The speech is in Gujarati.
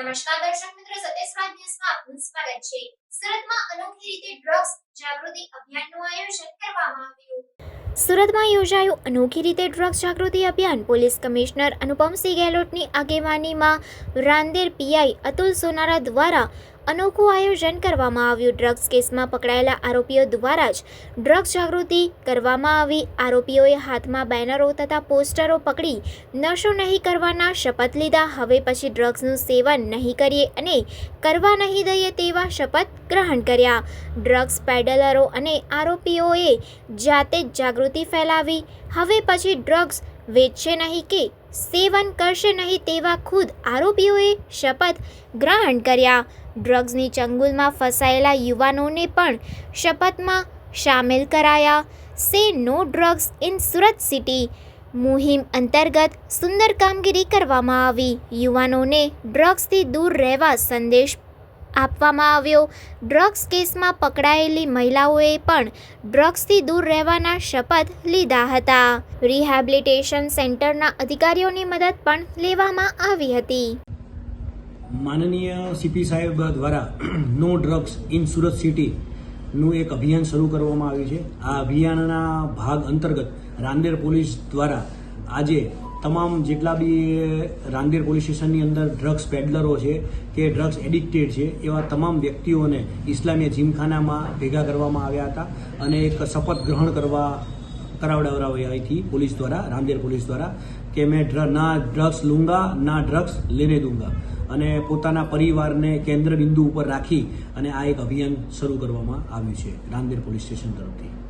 નમસ્કાર દર્શક મિત્રો રાજ ન્યૂઝમાં આપનું સ્વાગત છે. સુરતમાં અનોખી રીતે ડ્રગ્સ જાગૃતિ અભિયાનનું આયોજન કરવામાં આવ્યું. સુરતમાં યોજાયું અનોખી રીતે ડ્રગ્સ જાગૃતિ અભિયાન. પોલીસ કમિશનર અનુપમસિંહ ગેહલોતની આગેવાનીમાં રાંદેર પીઆઈ અતુલ સોનારા દ્વારા અનોખું આયોજન કરવામાં આવ્યું. ડ્રગ્સ કેસમાં પકડાયેલા આરોપીઓ દ્વારા જ ડ્રગ્સ જાગૃતિ કરવામાં આવી. આરોપીઓએ હાથમાં બેનરો તથા પોસ્ટરો પકડી નશો નહીં કરવાના શપથ લીધા. હવે પછી ડ્રગ્સનું સેવન નહીં કરીએ અને કરવા નહીં દઈએ તેવા શપથ ગ્રહણ કર્યા. ડ્રગ્સ પેડલરો અને આરોપીઓએ જાતે જ જાગૃતિ ફેલાવી. હવે પછી ડ્રગ્સ વેચશે નહીં કે સેવન કરશે નહીં તેવા ખુદ આરોપીઓએ શપથ ગ્રહણ કર્યા. ડ્રગ્સની ચંગુલમાં ફસાયેલા યુવાનોને પણ શપથમાં સામેલ કરાયા. Say no drugs in Surat city. મુહિમ અંતર્ગત સુંદર કામગીરી કરવામાં આવી. યુવાનોને ડ્રગ્સથી દૂર રહેવા સંદેશ આપવામાં આવ્યો. ડ્રગ્સ કેસમાં પકડાયેલી મહિલાઓએ પણ ડ્રગ્સથી દૂર રહેવાના શપથ લીધા હતા. રિહેબિલિટેશન સેન્ટરના અધિકારીઓની મદદ પણ લેવામાં આવી હતી. માનનીય સીપી સાહેબ દ્વારા નો ડ્રગ્સ ઇન સુરત સિટીનું એક અભિયાન શરૂ કરવામાં આવ્યું છે. આ અભિયાનના ભાગ અંતર્ગત રાંદેર પોલીસ દ્વારા આજે તમામ જેટલા બી રાંદેર પોલીસ સ્ટેશનની અંદર ડ્રગ્સ પેડલરો છે કે ડ્રગ્સ એડિક્ટેડ છે, એવા તમામ વ્યક્તિઓને ઇસ્લામીય જીમખાનામાં ભેગા કરવામાં આવ્યા હતા અને એક શપથ ગ્રહણ કરવા કરાવડાવડાવી હતી પોલીસ દ્વારા, રાંદેર પોલીસ દ્વારા કે મેં ડ્ર- ના ડ્રગ્સ લૂંગા, ના ડ્રગ્સ લેને દૂંગા. અને પોતાના પરિવારને કેન્દ્ર બિંદુ ઉપર રાખી અને આ એક અભિયાન શરૂ કરવામાં આવ્યું છે રાંદેર પોલીસ સ્ટેશન તરફથી.